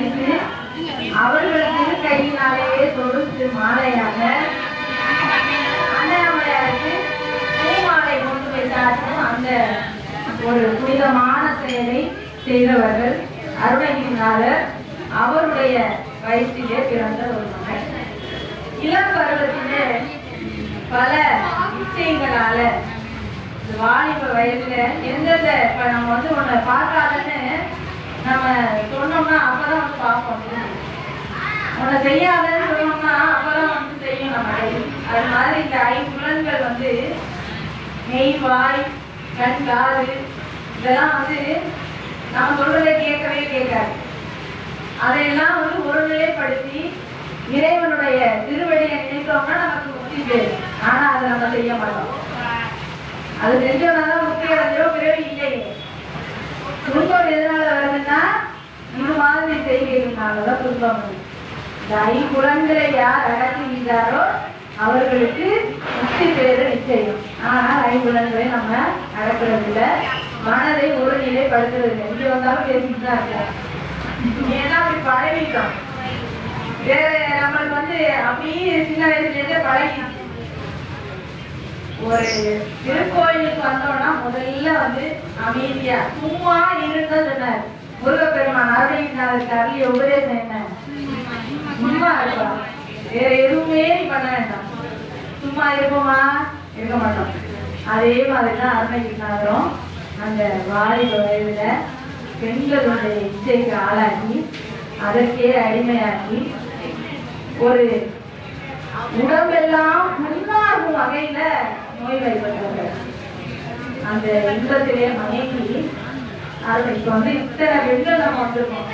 அணிந்து அவர்கள் திரு கையினாலேயே தொடுத்து மாலையாக அண்ணாமலையாருக்கு பூமாலை கொண்டு வைத்தார்கள். அந்த ஒரு புனிதமான செயலை செய்தவர்கள் அருணகிரிநாதர் அவருடைய வயசிலே பிறந்த ஒரு மகன். இளம் பருவத்திலே பல நிச்சயங்களால இந்த வாலிப வயசுல எந்தெந்த இப்ப நம்ம வந்து உன்னை பார்க்காதன்னு நம்ம சொன்னோம்னா அப்பதான் வந்து பார்ப்போம். உன்னை செய்யாதன்னு சொன்னோம்னா அப்பதான் வந்து செய்யும் நம்ம கை. அது மாதிரி இந்த ஐம்புலன்கள் வந்து நெய் வாய் கண் காது இதெல்லாம் வந்து நம்ம சொல்றதை கேட்கவே கேட்காது. அதையெல்லாம் வந்து ஒருநிலைப்படுத்தி இறைவனுடைய திருவடியை நினைத்தோம்னா நமக்கு முக்தி பேரு ஆனா அதை நம்ம செய்ய மாட்டோம். அது செஞ்சோம்னாதான் முக்தி அடைஞ்சிடும் பிறவி இல்லையே. துன்பம் எதனால மாதிரி செய்கைகள்னாலதான் துன்பம். வருது குழந்தை ஐம்புலன்களை யார் அடக்குகின்றாரோ அவர்களுக்கு முக்தி பேரு நிச்சயம். ஆனால் ஐம்புலன்களை நம்ம அடக்குறது மனதை ஒரு நிலைப்படுத்துறது இல்லை இங்க வந்தாலும் பேசிட்டு தான் ஏன்னா அப்படி பழகிட்டோம்? வேற நம்மளுக்கு வந்து அப்படியே சின்ன வயசுல இருந்தே ஒரு திருக்கோயிலுக்கு வந்தோம்னா முதல்ல வந்து அமைதியா சும்மா இருந்தா முருகப்பெருமான் அருணையினாருக்கு அருளிய உபதேசம் என்ன? சும்மா இருப்பா. வேற எதுவுமே நீ பண்ண வேண்டாம். சும்மா இருப்போமா? இருக்க மாட்டோம். அதே மாதிரி தான் அருணகிரிநாதரும் அந்த வாலிப வயதுல பெண்களுடைய இச்சைக்கு ஆளாகி அதற்கே அடிமையாக்கி ஒரு உடம்பெல்லாம் புண்ணாகும் வகையில நோய் வைப்பட்டவர்கள் அந்த இன்பத்திலே மயங்கி அது வந்து இத்தனை பெண்கள் நம்ம வந்திருக்கோம்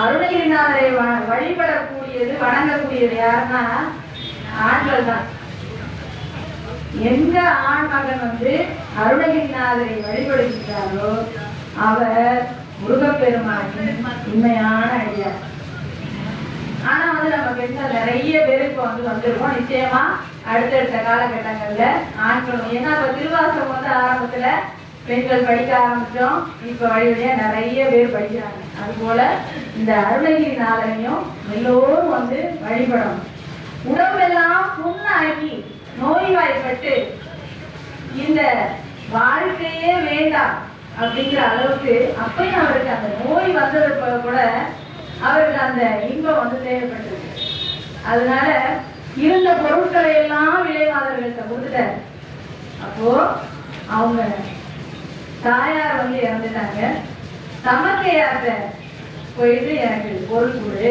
அருணகிரிநாதரை வ- வழிபடக்கூடியது வணங்கக்கூடியது யாருன்னா ஆண்கள் தான் எந்த ஆண் மகன் வந்து அருணகிரிநாதரை வழிபடுகின்றாரோ அவர் முருகப்பெருமானின் உண்மையான அடியார். ஆனா வந்து நம்ம பெண்கள் நிறைய பேர் வந்து வந்திருக்கோம். நிச்சயமா அடுத்தடுத்த காலகட்டங்கள்ல ஆண்களும் ஏன்னா இப்ப திருவாசகம் வந்து ஆரம்பத்துல பெண்கள் படிக்க ஆரம்பித்தோம் இப்போ வழி நிறைய பேர் படிக்கிறாங்க. அதுபோல் இந்த அருணகிரி நாளனையும் எல்லோரும் வந்து வழிபடணும். உடம்பெல்லாம் புண்ணாகி நோய்வாய்ப்பட்டு இந்த வாழ்க்கையே வேண்டாம் அப்படிங்கிற அளவுக்கு அப்பயும் அவருக்கு அந்த நோய் வந்தது கூட அவருக்கு அந்த இன்பம் வந்து தேவைப்பட்டது. அதனால இருந்த பொருட்களை எல்லாம் விலைவாதர்கள்ட்ட கொடுத்துட்டார். அப்போ அவங்க தாயார் வந்து இறந்துட்டாங்க. தமக்கையார்ட்ட போயிட்டு எனக்கு பொருள் கொடு.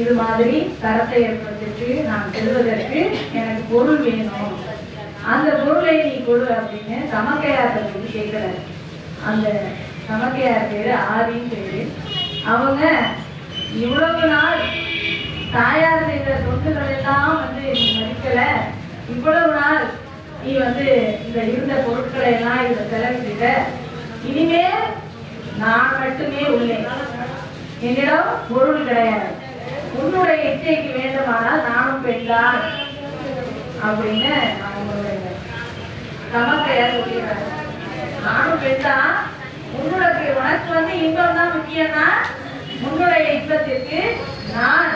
இது மாதிரி தரத்தை ஏற்படுத்திட்டு நான் செல்வதற்கு எனக்கு பொருள் வேணும். அந்த பொருளை நீ கொடு அப்படின்னு தமக்கையார்ட்ட போய் கேட்கிறாரு. அந்த தமக்கையார் பேர் ஆதின்னு பேர். அவங்க இவ்வளவு நாள் தாயார் செய்த தொண்டுகள் எல்லாம் வந்து நீ மதிக்கல. இவ்வளவு நீ வந்து இந்த இருந்த பொருட்களை எல்லாம் இதுல செலவிட்ட இனிமேல் நான் மட்டுமே உள்ளேன். என்னிடம் பொருள் கிடையாது. உன்னுடைய இச்சைக்கு வேண்டுமானால் நானும் பெண்தான் அப்படின்னு அவங்களுடைய தமக்கையார் சொல்லிடுறாரு நானும் பெண்தான் உன்னுடைய உனக்கு வந்து இன்பம் தான் முக்கியம்னா உன்னுடைய இன்பத்திற்கு நான்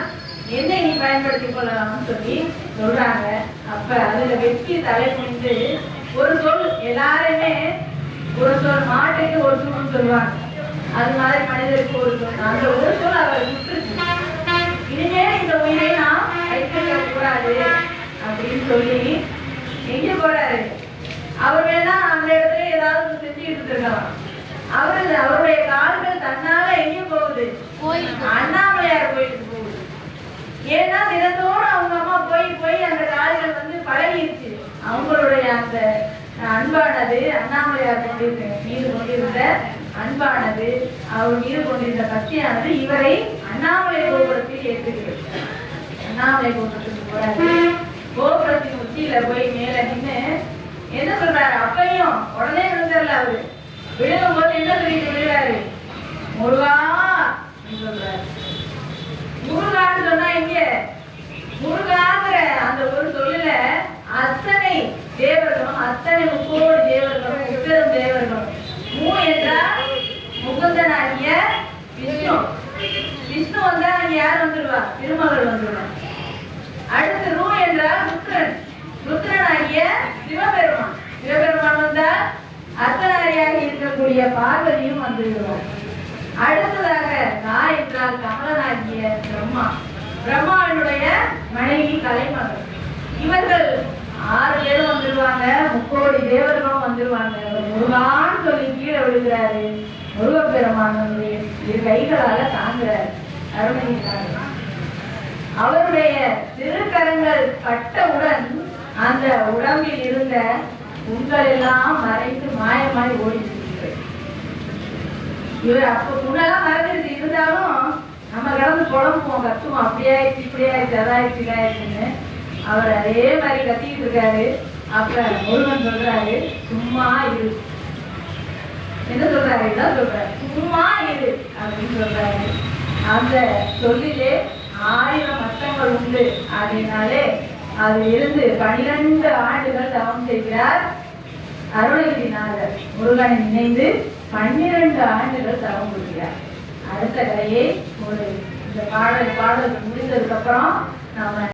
என்னை நீ பயன்படுத்திக் கொள்ளலாம்னு சொல்லி சொல்றாங்க. அப்ப அதுல வெற்றி தலை குனிந்து ஒரு சொல் எல்லாருமே ஒரு சொல் மாட்டுக்கு ஒரு சொல் சொல்லுவாங்க. அது மாதிரி மனிதருக்கு ஒரு சொல். அந்த ஒரு சொல் அவர் விட்டுருச்சு இனிமேல் இந்த உயிரை நாம் வைத்திருக்க கூடாது அப்படின்னு சொல்லி எங்க போறாரு? அவர் வேணா அந்த இடத்துல ஏதாவது செஞ்சுக்கிட்டு இருந்திருக்கலாம். அவரு அவருடைய கால்கள் தன்னால எங்க போகுது. அண்ணாமலையார் கோயிலுக்கு போகுது. ஏன்னா தினத்தோடு அவங்க அம்மா போய் போய் அந்த கால்கள் வந்து பழகிருச்சு அவங்களுடைய அந்த அன்பானது அண்ணாமலையார் கொண்டிருந்த மீது கொண்டிருந்த அன்பானது அவர் மீது கொண்டிருந்த பக்தியானது இவரை அண்ணாமலை கோபுரத்தில் ஏற்றுகிறது. அண்ணாமலை கோபுரத்துக்கு போறாரு. கோபுரத்தின் உச்சியில போய் மேல நின்னு என்ன சொல்றாரு? அப்பையும் உடனே விழுந்துடல அவரு. விழுகும் போது என்ன சொல்லிட்டு விழுறாரு முருகா அப்படின்னு சொல்றாரு முருகான்னு சொன்னா இங்க முருகாங்கிற அந்த ஒரு சொல்லுல அத்தனை தேவர்களும் அத்தனை முக்கோடு தேவர்களும் முப்பெரும் தேவர்களும். மூ என்றால் முகுந்தனாகிய விஷ்ணு. விஷ்ணு வந்தா அங்க யார் வந்துருவா திருமகள் வந்துருவா அடுத்து ரூ என்றால் ருத்ரன். ருத்ரன் ஆகிய சிவபெருமான். சிவபெருமான் வந்தா அர்த்தநாரியாக இருக்கக்கூடிய பார்வதியும் வந்துவிடுவார். அடுத்ததாக நா என்றால் கமலனாகிய பிரம்மா. பிரம்மாவினுடைய மனைவி கலைமகள். இவர்கள் ஆறு பேரும் வந்துடுவாங்க முக்கோடி தேவர்களும் வந்துடுவாங்க அவர் முருகான்னு சொல்லி கீழே விழுகிறாரு. முருகப்பெருமான் வந்து இரு கைகளால தாங்குறாரு. அருணகிரிநாதர். அவருடைய திருக்கரங்கள் பட்டவுடன் அந்த உடம்பில் இருந்த உங்கள் எல்லாம் மறைந்து மாயமாய் ஓடிட்டு இவர் அப்ப முன்னெல்லாம் மறைஞ்சிருச்சு. இருந்தாலும் நம்ம கடந்து குழம்புவோம் கத்துவோம். அப்படியே ஆயிடுச்சு இப்படி ஆயிடுச்சு அதாயிடுச்சு இதாயிடுச்சுன்னு அவர் அதே மாதிரி கத்திக்கிட்டு இருக்காரு. அப்புறம் முருகன் சொல்றாரு சும்மா இரு. என்ன சொல்றாரு? இதான் சொல்றாரு. சும்மா இரு அப்படின்னு சொல்றாரு. அந்த சொல்லிலே ஆயிரம் அர்த்தங்கள் உண்டு. அப்படின்னாலே அது இருந்து பனிரெண்டு ஆண்டுகள் தவம் செய்கிறார் அருணகிரிநாதர். முருகனை நினைந்து பன்னிரண்டு ஆண்டுகள் தவம் கொடுக்கிறார் அடுத்த கதையை ஒரு இந்த பாடல் பாடல் முடிந்ததுக்கு அப்புறம் நாம